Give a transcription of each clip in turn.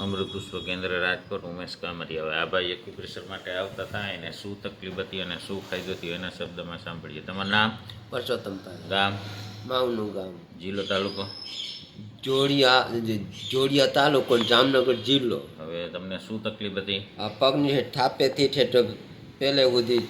અમૃત પુષ્પ કેન્દ્ર રાજકોટ ઉમેશ કામરી. હવે આ ભાઈ એક્યુપ્રેશર માટે આવતા હતા એને શું તકલીફ હતી અને શું ફાયદો થયો એના શબ્દમાં સાંભળીએ. તમારું નામ? પરસોત્તમ ગામ? માવનું ગામ. જિલ્લો તાલુકો? જોડિયા જોડિયા તાલુકો જામનગર જિલ્લો. હવે તમને શું તકલીફ હતી? આ પગની થાપેથી ઠેઠ પહેલે સુધી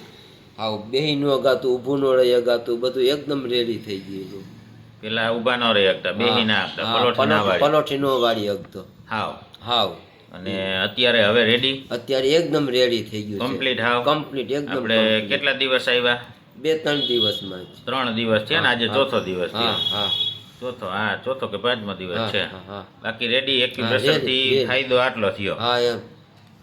આવ બેહી ન અગાતું ઊભું ન રહી અગાતું બધું એકદમ રેડી થઈ ગયેલું. પેલા ઊભા ન રહી શકતા બેહી ના આપતા પલોઠી ના વાળી. પલોઠી નો વાળી શકતો હાવ. હાવ. અને અત્યારે હવે રેડી અત્યારે એકદમ રેડી થઈ ગયું કમ્પ્લીટ હાવ? કમ્પ્લીટ એકદમ આપણે કેટલા દિવસ આવ્યા બે ત્રણ દિવસમાં માં ત્રણ દિવસ છે ને? આજે ચોથો દિવસ છે. ચોથો હા ચોથો કે પાંચમો દિવસ છે. બાકી રેડી એક એક્યુપ્રેશરથી ફાયદો આટલો થયો. હા એમ.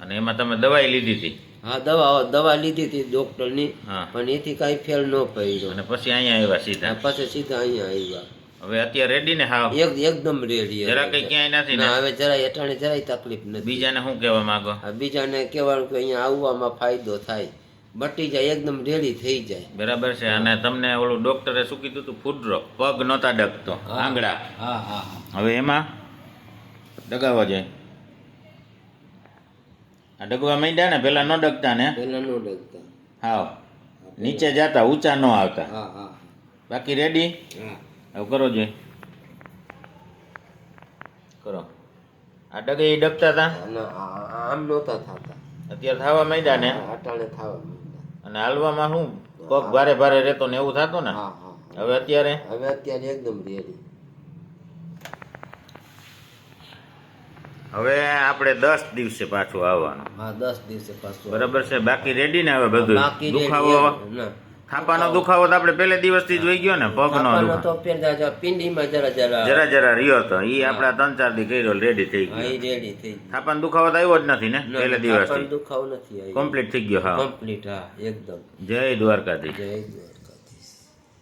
અને એમાં તમે દવાઈ લીધી હતી? હા દવા દવા લીધી હતી ડોક્ટરની હા. પણ એથી કાંઈ ફેર ન પડ્યો. અને પછી અહીંયા આવ્યા સીધા? પછી સીધા અહીંયા આવ્યા. હવે અત્યારે રેડી ને હા એક એકદમ રેડી જરા કઈ ક્યાંય નથી ના? હવે જરાય હેઠાણે જરાય તકલીફ નથી. બીજાને શું કહેવા માંગો? બીજાને કહેવાનું કે અહીંયા આવવામાં ફાયદો થાય. બટી જાય એકદમ રેડી થઈ જાય. બરાબર છે. અને તમને ઓલું ડોક્ટરે શું કીધું હતું? ફૂડરો પગ નહોતા ડગતો. આંગળા. હા હા હવે એમાં? ડગાવવા જાય. આ ડગવા માંડ્યા ને પેલા ન ડગતા ને? પેલા ન ડગતા. હા નીચે જતા ઊંચા ન આવતા. હા હા બાકી રેડી હા. હવે કરો જોઈએ કરો. આ ડગે એ ડગતા હતા આમ નહોતા થતા. અત્યારે થવા માંડ્યા ને? અટાળે અટાણે થવા અને હાલવામાં શું પગ ભારે ભારે રહેતો ને એવું થતું ને? હા હા હવે અત્યારે? હવે અત્યારે એકદમ રેડી હવે આપણે દસ દિવસે પાછું આવવાનું. હા દસ દિવસે પાછું બરાબર છે? બાકી રેડી ને હવે બધું? દુખાવો? ખાપાનો દુખાવો. તો આપણે પહેલે દિવસથી જોઈ ગયો ને પગનો તો પિંડીમાં જરા જરા જરા જરા રહ્યો હતો એ આપણા ત્રણ ચાર દી કર્યો રેડી થઈ ગયો. રેડી થઈ ગયું. થાપાનો દુખાવો તો આવ્યો જ નથી ને પહેલે દિવસથી? દુખાવો નથી કમ્પ્લીટ થઈ ગયો હા. કમ્પ્લીટ હા એકદમ. જય દ્વારકાધી જય દ્વારકા.